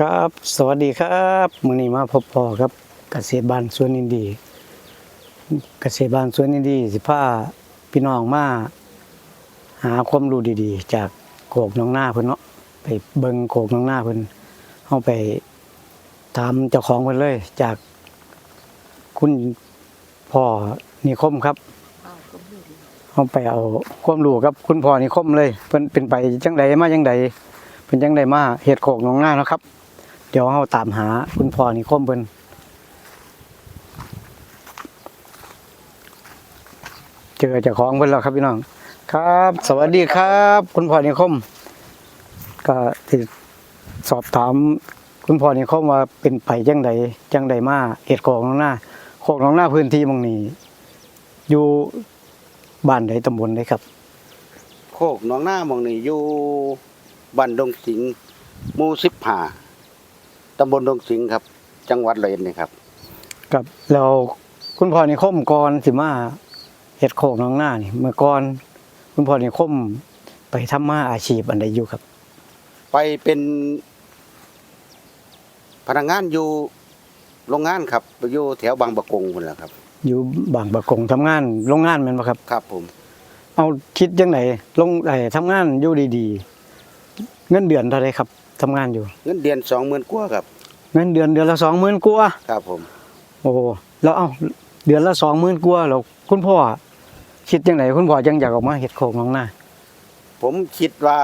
ครับ สวัสดีครับมื้อนี้มาพบพอครับเกษตรบ้านสวนอินดีเกษตรบ้านสวนอินดีสิพาพี่น้องมาหาความรู้ดีๆ จากโขกน้องหน้าเพิ่นเนาะไปเบิ่งโขกน้องหน้าเพิ่นเฮาไปถามเจ้าของเพิ่นเลย จากคุณพ่อนิคมครับเฮาไปเอาความรู้กับ คุณพ่อนิคมเลยเพิ่นเป็นไปจังใดมาจังใดเพิ่นจังใดมาเฮ็ดโขกน้องหน้านะครับ เดี๋ยวเราตามหาคุณพ่อนิคมเพิ่นเจอเจ้าของเพิ่นแล้วครับพี่น้อง ครับ สวัสดีครับ คุณพ่อนิคม ก็ที่สอบถาม คุณพ่อนิคมว่าเป็นไปจังใดจังใดมาเอ็ดของน้องหน้าโคกน้องหน้าพื้นที่มองนี้อยู่บ้านใดตำบลใดครับ โคกหนองหน้ามองนี่อยู่บ้านดงสิงหมู่สิบห้า ตำบลดงสิงห์ครับ จังหวัดเลยนี่ครับกับแล้วคุณพ่อนิคมก่อนสิมาเฮ็ดโคกน้องหน้านี่ เมื่อก่อน คุณพ่อนิคมไปทำมาอาชีพอันใดอยู่ครับ ไปเป็น พนักงานอยู่โรงงานครับอยู่แถวบางประกงพุ่นแหละครับ อยู่บางประกงทำงานโรงงานแม่นบ่ครับ ครับผม เอาคิดจังไดลงไอ้ทำงานอยู่ดีๆ เงินเดือนเท่าไรครับ ทำงานอยู่ เงินเดือนสองหมื่นกว่าครับ เงินเดือนเดือนละ20,000กว่าครับผม โอ้แล้วเอาเดือนละ20,000กว่าแล้วคุณพ่อคิดจังไดคุณพ่อจังอยากออกมาเฮ็ดโคกน้องหน้าผมคิดว่า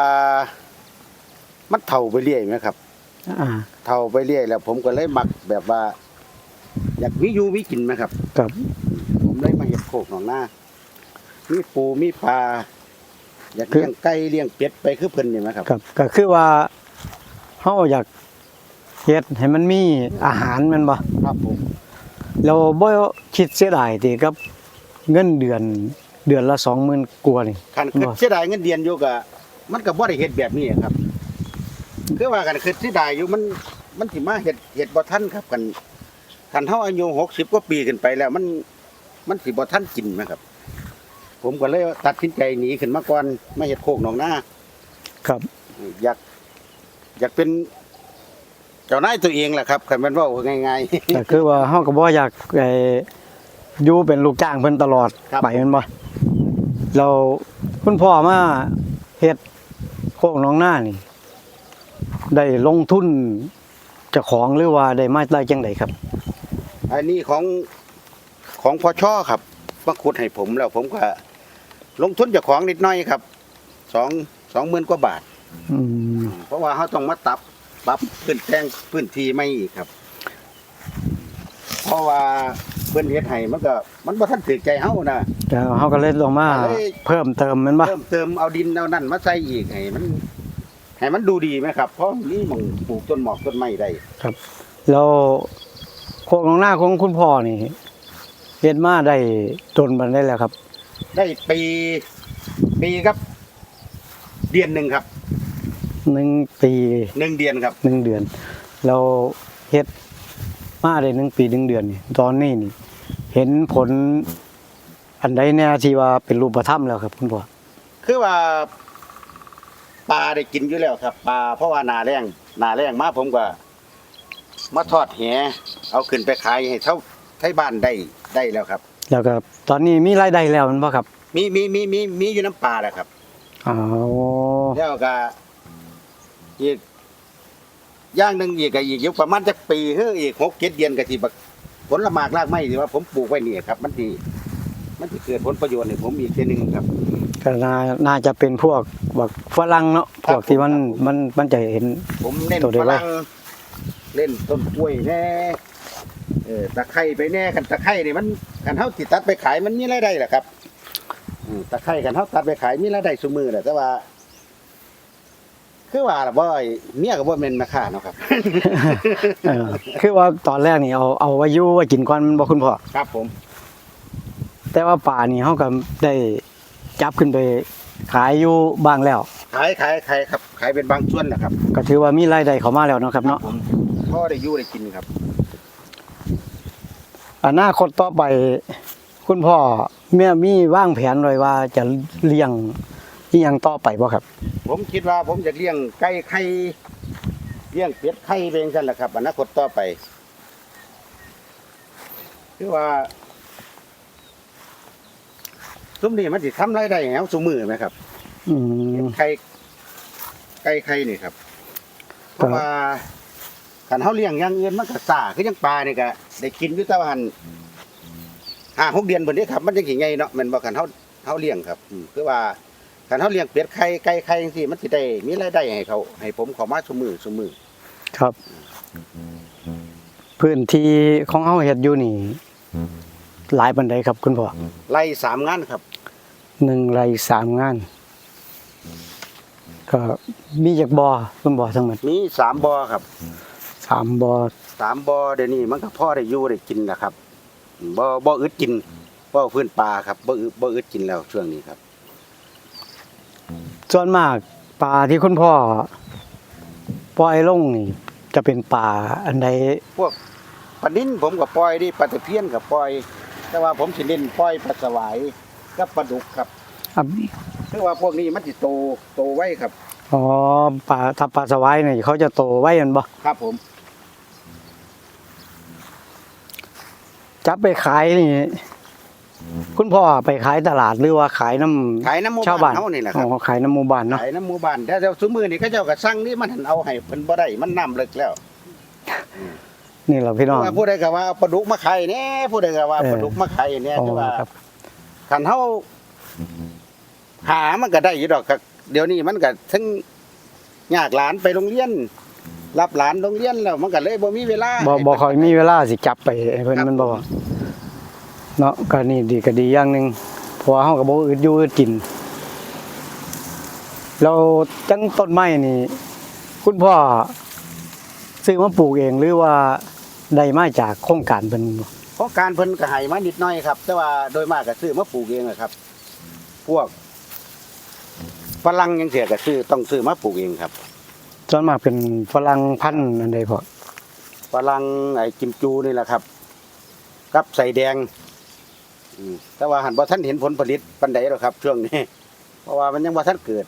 มันเท่าไปเรื่อยไหมครับ อ่า เท่าไปเรื่อยแล้ว ผมก็เลยมักแบบว่า อยากมีอยู่มีกินไหมครับกับ ผมเลยมาเห็ดโคกหนองหน้ามีปูมีปลาอยากเลี้ยงไก่เลี้ยงเป็ดไปคือเพิ่นนี่ไหมครับกับก็คือว่า เฮาอยากเฮ็ดให้มันมีอาหารแม่นบ่ครับผมเราบ่คิดเสียดายติกับเงินเดือนเดือนละ20,000กว่านี่คันคือบ่เสียดายเงินเดือนอยู่ก็มันก็บ่ได้เฮ็ดแบบนี้ครับคือว่ากันคือเสียดายอยู่มันมันสิมาเฮ็ดเฮ็ดบ่ทันครับกันคันเฮาอายุ60กว่าปีขึ้นไปแล้ว มันมันสิบ่ทันกินไหมครับผมก็เลยตัดสินใจหนีขึ้นมาก่อนมาเฮ็ดโคกหนองหน้าครับ อยาก อยากเป็น เจ้านายตัวเองแหละครับคันแม่นเว้าง่ายๆก็คือว่าเฮาก็บ่อยากไอ้อยู่เป็นลูกจ้างเพิ่นตลอดครับไปแม่นบ่เราคุณพ่อมาเฮ็ดโคกน้องหน้านี่ ได้ลงทุนเจ้าของหรือว่าได้มาได้จังไดครับอันนี้ของของพอช่อครับมาขุดให้ผมแล้วผมก็ลงทุนเจากของนิดหน่อยครับสองสองหมื่นกว่าบาท อืม เพราะว่าเขาต้องมาตับปรับพื้นแทงพื้นที่ไม่อีกครับ เพราะว่าเพื่อนเฮ็ดให้มันก็มันบ่ทันถือใจเฮานะแล้วเฮาก็เลยลงมาเอ้ยเพิ่มเติมแม่นบ่เพิ่มเติมเอาดินเอานั่นมาใส่อีกให้มันให้มันดูดีไหมครับ เพราะนี่หมองปลูกต้นหมอกต้นไม้ได้แล้วโคกน้องหน้าของคุณพ่อนี่เฮ็ดมาได้จนบันได้แล้วครับ ได้ปีปีครับ เดือนหนึ่งครับ หนึ่งปีหนึ่งเดือนครับหนึ่งเดือน เราเฮ็ดมาได้หนึ่งปีหนึ่งเดือนนี่ตอนนี้นี่ เห็นผล อันใดแน่ที่ว่าเป็นรูปธรรมแล้วครับ คุณพ่อคือว่าปลาได้กินอยู่แล้วครับปลาเพราะว่าหนาแรงหนาแรงมาผมก็มาทอดแหเอาขึ้นไปขายให้เท่าไทยบ้านได้ได้แล้วครับ แล้วก็ตอนนี้มีรายได้แล้วแมันบ่ครับ มีมีมีมีมีอยู่น้ำปลาแล้วครับอ๋อแล้วก็ อีกอย่างหนึ่งอีกก็อีกอยู่ประมาณจักปีเฮ้ออีกหกเจ็ดเดือนก็สิบักผลละหมากรากไม้ที่ว่าผมปลูกไว้นี่ครับ มันสิมันสิเกิดผลประโยชน์ให้ผมอีกเทีนึงครับ ก็น่าน่าจะเป็นพวกบักฝรั่งเนาะพวกที่มันมันมันจะเห็น ผมเล่นตัวเดียวฝรั่งเล่นต้นกล้วยแน่เออตะไคร้ไปแน่กันตะไคร้นี่มันกันเฮาติดตัดไปขายมันมีรายได้แหละครับอืมตะไคร้กันเฮาตัดไปขายมีรายได้ซุมือแหละแต่ว่า คือว่าล่ะบ่อยเมียก็บ่แม่นแม่ค้าเนาะครับ เออคือว่าตอนแรกนี่เอาเอาไว้อยู่ไว้กินก่อนแมันบ่คุณพ่อ ครับผม แต่ว่าป่านี่เฮาก็ได้จับขึ้นไปขายอยู่บ้างแล้ว ขายขายขายครับขายเป็นบางส่วนแหละครับก็ถือว่ามีรายได้เข้ามาแล้วเนาะครับเนาะผมพ่อได้อยู่ได้กินครับ อนาคตต่อไป คุณพ่อแม่มีวางแผนไว้ว่าจะเลี้ยง อีหยังต่อไปบ่ครับ ผมคิดว่าผมจะเลี้ยงไก่ไข่เลี้ยงเป็ดไข่เองกันแหละครับอนาคตต่อไปคือว่าซุ้มนี่มันสิทำรายได้แหวซุมือไหมครับอืม ไข่ไก่ไข่นี่ครับ เพราะว่าขันเฮาเลี้ยงอย่างอื่นมันก็ซ่าคือยังปลานี่ก็ได้กินอยู่แต่ว่าหันห้าหกเดือนเพิ่นนี้ครับ มันจังสิไงเนาะแมันบ่ขันเฮาเฮาเลี้ยงครับอืมคือว่า ขันเฮาเลี้ยงเป็ดไข่ไก่ไข่จังซี่มันสิได้มีรายได้ให้เขา ให้ผมเข้ามาซุมือซุมือครับ พื้นที่ของเฮาเฮ็ดอยู่นี่หลายปานใดครับ คุณพ่อไล่สามงานครับหนึ่งไร่สามงาน ก็มีจักบ่อคุณบ่อทั้งหมดมีสามบ่อครับสามบ่อสามบ่อเดี๋ยวนี้มันก็พอได้อยู่ได้กินนะครับบ่บ่อึดกินบ่พื้นปลาครับบ่อึดบ่อึดกินแล้วช่วงนี้ครับ ส่วนมากปลาที่คุณพ่อปล่อยลงนี่จะเป็นปลาอันใดพวกปลานิ่นผมก็ปล่อยดิปลาตะเพียนก็ปล่อย แต่ว่าผมสิเน้นปล่อยปลาสวายกับปลาดุกครับอะคือว่าพวกนี้มันสิโตโตไว้ครับอ๋อปลาถ้าปลาสวายนี่เขาจะโตไว้แม่นบ่ครับผม จับไปขายนี่ คุณพ่อไปขายตลาดหรือว่าขายน้ำขายน้ำหมูชาวบ้าบ้านนเฮานี่แหละคอ๋รับอขายน้ำหมู่บ้านเนาะขายน้ำหมูบ้านแต่เดี๋ยวซุมื้อนี่เขาเจ้าก็สั่งนี่มันหันเอาให้เพิ่นบ่ได้มันน้ำเลิกแล้วนี่แหละพี่น้อง ว่าผู้ใดก็ว่าเอาปลาดุกมาขายแหน่ผู้ใดก็ว่าเออ ปลาดุกมาขายแหน่อ๋อคือว่าครับ คันเฮาหามันก็ได้อยู่ดอกก็เดี๋ยวนี้มันก็ทั้งยากหลานไปโรงเรียน รับหลานโรงเรียนแล้วมันก็เลยบ่มีเวลาบ่ให้บ่ค่อยมีเวลาสิจับไปให้เพิ่นครับมันบ่ เนาะก็นี่ดีก็ดีอย่างหนึงเพราะว่าเฮาก็บ่อึดอยู่อึดกินแล้วจังต้นไม้นี่ คุณพ่อซื้อมาปลูกเองหรือว่าได้มาจากโครงการเพิ่นบ่เพราะการเพิ่นก็ให้มานิดหน่อยครับ แต่ว่าโดยมากก็ซื้อมาปลูกเองนะครับ พวกฝรั่งยังเสียก็ซื้อต้องซื้อมาปลูกเองครับส่วนมากเป็นฝรั่งพันธุ์อันใดพ่อฝรั่งไอ้กิมจูนี่แหละครับ กับใส่แดงอืม แต่ว่าหันบ่ทันเห็นผลผลิตปานใดหรอกครับ ช่วงนี้ เพราะว่ามันยังบ่ทันเกิด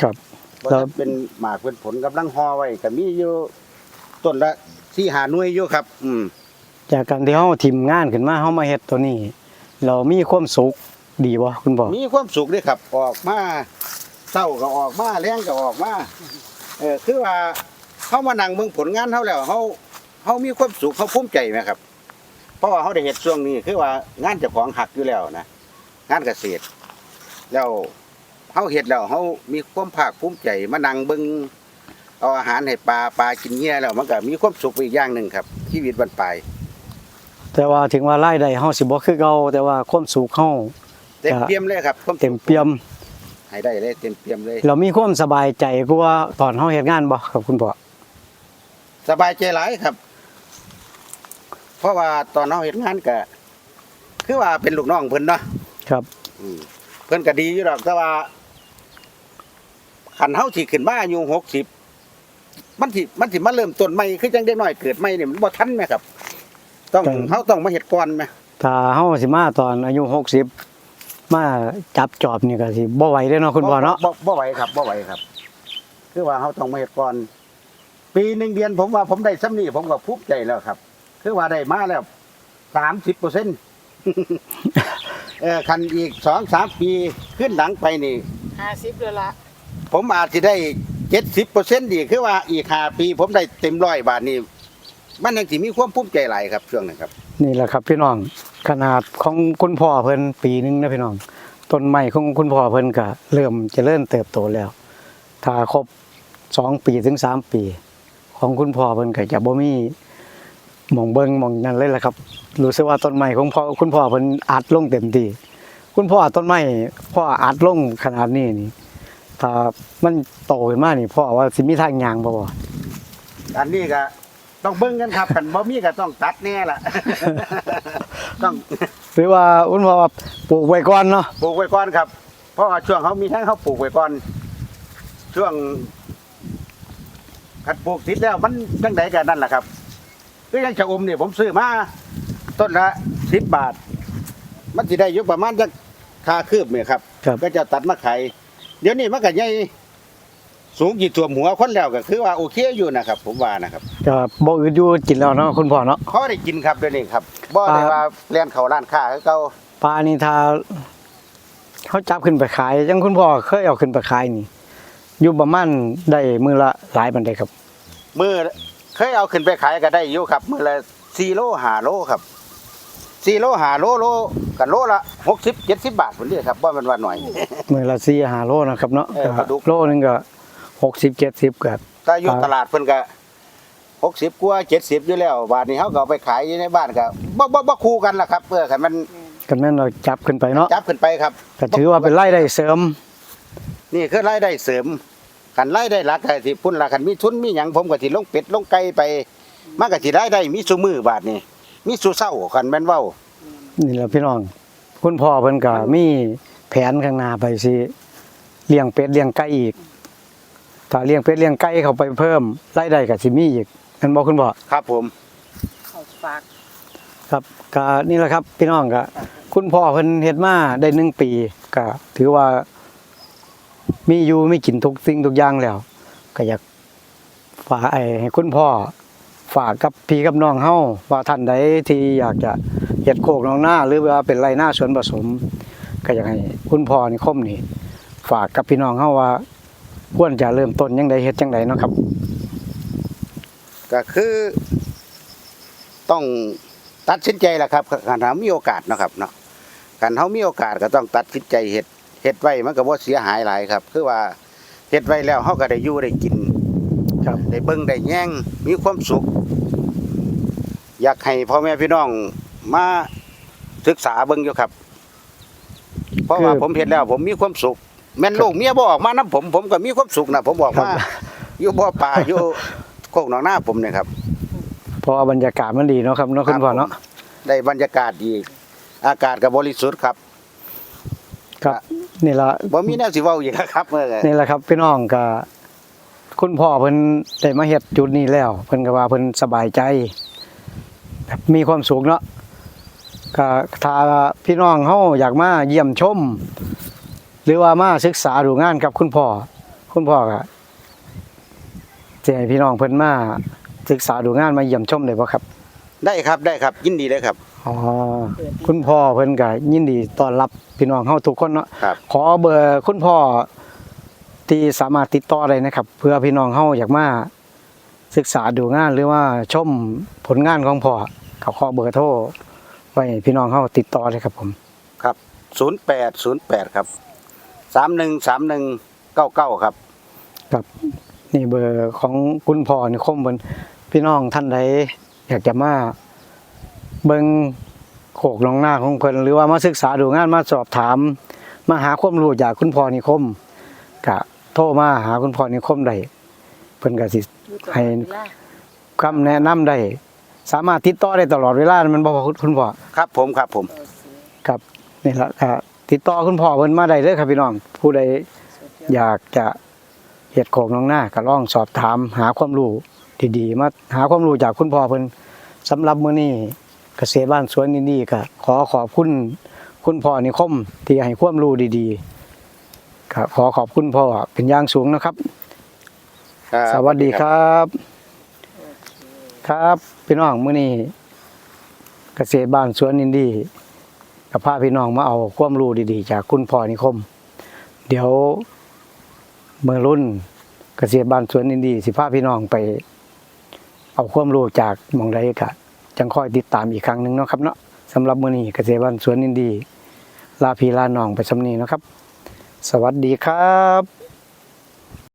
ครับบ่ครัทับนเป็นหมากเป็นผลกำลังห่อไว้ก็มีอยู่ต้นละสี่หาหน่วยอยู่ครับ อืม จากการที่เฮาทิมงานขึ้นมาเฮามาเฮ็ดตัวนี้ เรามีความสุขดีบ่คุณพ่อมีความสุขด้วยครับ ออกมาเศร้าก็ออกมาแรงก็ออกมาเออคือว่าเขามานั่งเบิ่งผลงานเขาแล้วเขาเขามีความสุขเขาภูมิใจไหมครับเพ ราะว่าเขาได้เห็นช่วงนี้คือว่างานเจ้าของหักอยู่แล้วนะงานเกษตร แล้วเขาเห็ดแล้วเขามีความภาคภูมิใจมานั่งเบิ่งเอาอาหารให้ปลาปลากินเงี้ยแล้วมันก็มีความสุขไปอีกอย่างหนึ่งครับชีวิตบรรปลายแต่ว่าถึงว่ารายได้เฮาสิบ่คือเก่าแต่ว่าความสุขเฮาเต็มเปี่ยมเลยครับความสุขเต็มเปี่ยมให้ได้เลยเต็มเปี่ยมเลย เรามีความสบายใจกว่าตอนเฮาเฮ็ดงานบ่ครับคุณพ่อสบายใจหลายครับ เพราะว่าตอนเราเห็นงานก็คือว่าเป็นลูกน้องเพิ่นเนาะครับ อืมเพิ่นก็ดีอยู่ดอกแต่ว่าขันเฮาสิขึ้นมาอายุหกสิบมันสิมันสิมาเริ่มต้นใหม่คือจังได้น้อยเกิดใหม่นี่มันบ่ทันไหมครับต้อง เฮาต้องมาเฮ็ดก่อนไหมถ้าเฮาสิมาตอนอายุ60มาจับจอบนี่ก็สิบ่ไหวเด้อเนาะคุณพ่อเนาะบ่บ่ไหวครับบ่ไหวครับ คือว่าเฮาต้องมาเฮ็ดก่อน ปีหนึ่งเดือนผมว่าผมได้ซ้ำนี่ผมก็ภูมิใจแล้วครับ คือว่าได้มาแล้วสามสิบเปอร์เซ็นต์เออคันอีกสองสามปีขึ้นหลังไปนี่ ห้าสิบเลยละผมอาจจะได้เจ็ดสิบเปอร์เซ็นต์ดีคือว่าอีกห้าปี ผมได้เต็มร้อยบาทนี่มันยังสิมีความภูมิใจหลายครับช่วงนั้นครับ นี่แหละครับพี่น้องขนาดของคุณพ่อเพิ่นปีหนึงนะพี่น้องต้นไม้ของคุณพ่อเพิ่นก็เริ่มเจริญเติบโตแล้ว ถ้าครบสองปีถึงสามปี ของคุณพ่อเพิ่นก็จะบ่มีห มองเบิงหมองนั่นเลยล่ะครับ รู้สึกว่าต้นไม้ของพ่อคุณพ่อเพิ่นอัดลงเต็มที่คุณพ่อต้นไม้พ่ออัดลงขนาดนี้นี่ถ้ามันโตขึ้นมานี่พ่อว่าสิมีทางยางบ่บ่อันนี้ก็ต้องเบิ่งกันครับกันบ่มีก็ต้องตัดแน่ล่ะ ต้องหรือว่าคุณพ่อว่าปลูกไว้ก่อนเนาะปลูกไว้ก่อนครับ เพราะว่าช่วงเขามีทั้งเขาปลูกไว้ก่อน ช่วงขัดปลูกติดแล้วมันจังไดกันนั่นแหละครับ คืออยังชะอมเนี่ยผมซื้อมาต้นละสิบบาท มันสิได้อยู่ประมาณจักคาคืบเนี่ยครับ ครับ ก็จะตัดมาขายเดี๋ยวนี้มันก็ใหญ่สูงกี่ตัวหัวคนแล้วก็คือว่าโอเคอยู่นะครับ ผมว่านะครับก็บ่อึดอยู่กินแล้วเนาะคุณพ่อเนาะ เขาได้กินครับเดี๋ยวนี้ครับบ่ได้ว่าเรียนเข้าร้านค้าคือเก่าปลานี่ถ้าเขาจับขึ้นไปขายจังคุณพ่อเคยเอาขึ้นไปขายนี่ อยู่ประมาณได้มือละหลายปานใดครับ มือ เคยเอาขึ้นไปขายก็ได้อยู่ครับมือละ4โล5โลครับ4โล5โลโลกันโลละ60 70บาทพุ่นเด้ครับบ่แม่นว่าหน่อย มือละ4 5โลนะครับเนาะเออปลาดุก โลนึงก็60 70ก็ถ้าอยู่ครับ ตลาดเพิ่นก็60กว่า70อยู่แล้วบาทนี้เฮาก็เอาไปขายอยู่ในบ้านก็บ่บ่บ่คู่กันล่ะครับเพื่อคันมันกันแม่นเราจับขึ้นไปเนาะจับขึ้นไปครับก็ถือว่าเป็นรายได้เสริม นี่คือรายได้เสริม กันรายได้หลักก็สิพุ่นละคันมีทุนมีหยังผมก็สิลงเป็ดลงไก่ไปมันก็สิรายได้มีซุมือบาทนี่มีซุเช้าคันแม่นเว้านี่แหละพี่น้อง คุณพ่อเพิ่นก็มีแผนข้างหน้าไปสิเลี้ยงเป็ดเลี้ยงไก่อีกถ้าเลี้ยงเป็ดเลี้ยงไก่เข้าไปเพิ่มรายได้ก็สิมีอีกแม่นบ่คุณพ่อครับผมเขาฝากครับก็นี่แหละครับ พี่น้องก็คุณพ่อเพิ่นเฮ็ดมาได้หนึ่งปีก็ถือว่า มีอยู่มีกินทุกสิ่งทุกอย่างแล้ว ก็อยากฝากไอ้ให้คุณพ่อ ฝากกับพี่กับน้องเฮาว่าท่านใดที่อยากจะเฮ็ดโคกน้องหน้า หรือว่าเป็นไรหน้าสวนผสม ก็อยากให้คุณพ่อนี่คมนี่ ฝากกับพี่น้องเฮาว่าควรจะเริ่มต้นยังไดเฮ็ดจังไดเนาะครับ ก็คือ ต้องตัดสินใจแหละครับคันเฮามีโอกาสเนาะครับเนาะคันเฮามีโอกาสก็ต้องตัดสินใจเฮ็ด เฮ็ดไว้มันก็บ่เสียหายหลายครับ คือว่าเฮ็ดไว้แล้วเฮาก็ได้อยู่ได้กินครับได้เบิ่งได้แย่งมีความสุข อยากให้พ่อแม่พี่น้องมาศึกษาเบิ่งอยู่ครับ เพราะว่าคือผมเห็นแล้ว ผมมีความสุข แม่นลูกเมียบ่ออกมานํผม ผมก็มีความสุขนะผมบอกว่าครับอยู่บ่อป่าอยู่โคกหนองนาผมเนี่ยครับเพราะว่าบรรยากาศมันดีเนาะครับเนาะคุณพ่อเนาะได้บรรยากาศดี อากาศก็บริสุทธิ์ครับ ครับ นี่ละบ่มีแนวสิเว้าอีกแล้วครับเมื่อนี่แหละครับพี่น้องก็คุณพ่อเพิ่นได้มาเฮ็ดจุดนี้แล้ว เพิ่นก็ว่าเพิ่นสบายใจแบบมีความสุขเนาะก็ถ้าพี่น้องเฮาอยากมาเยี่ยมชม หรือว่ามาศึกษาดูงานกับคุณพ่อคุณพ่อก็จะให้พี่น้องเพิ่นมาศึกษาดูงานมาเยี่ยมชมได้บ่ครับ ได้ครับได้ครับยินดีเลยครับ อ๋อคุณพ่อเพิ่นก็ยินดีต้อนรับพี่น้องเฮาทุกคนเนาะครับ ขอเบอร์คุณพ่อที่สามารถติดต่อได้นะครับ เพื่อพี่น้องเฮาอยากมาศึกษาดูงานหรือว่าชมผลงานของพ่อเขาขอเบอร์โทรไว้ให้พี่น้องเฮาติดต่อเลยครับผม ครับ0808ครับ313199ครับ ครับนี่เบอร์ของคุณพ่อนี่คมเพิ่นพี่น้องท่านใดอยากจะมา เบิ่งโขกลองหน้าของเพิ่นหรือว่ามาศึกษาดูงานมาสอบถาม มาหาความรู้จากคุณพ่อนิคมก็โทรมาหาคุณพ่อนิคมได้เพิ่นก็สิอยู่ตลอดให้เวลาคำแนะนำได้สามารถติดต่อได้ตลอดเวลามันบ่พอคุณพ่อครับ ผมครับผมโอเคครับนี่ละก็ติดต่อคุณพ่อเพิ่นมาได้เลยครับพี่น้อง ผู้ใดสุดอยากจะเฮ็ดโขกน้องหน้าก็ลองสอบถามหาความรู้ดีๆมาหาความรู้จากคุณพ่อเพิ่นสำหรับมื้อนี้ เกษตรบ้านสวนนี่ก็ขอขอบคุณคุณพ่อนิคมที่ให้ความรู้ดีๆก็ขอขอบคุณพ่อเป็นอย่างสูงนะครับครับสวัสดีครับโอเคครับพี่น้องมื้อนี้เกษตรบ้านสวนอินดี้กับพาพี่น้องมาเอาความรู้ดีๆ จากคุณพ่อนิคม เดี๋ยวเมื่อรุ่นเกษตรบ้านสวนอินดี้สิพาพี่น้องไป เอาความรู้จากหมองใดกะ จังคอยติดตามอีกครั้งหนึ่งเนาะครับเนาะสำหรับมื้อนี้เกษตรบ้านสวนอินดี ลาพีลาหนองไปสำนีนะครับ สวัสดีครับ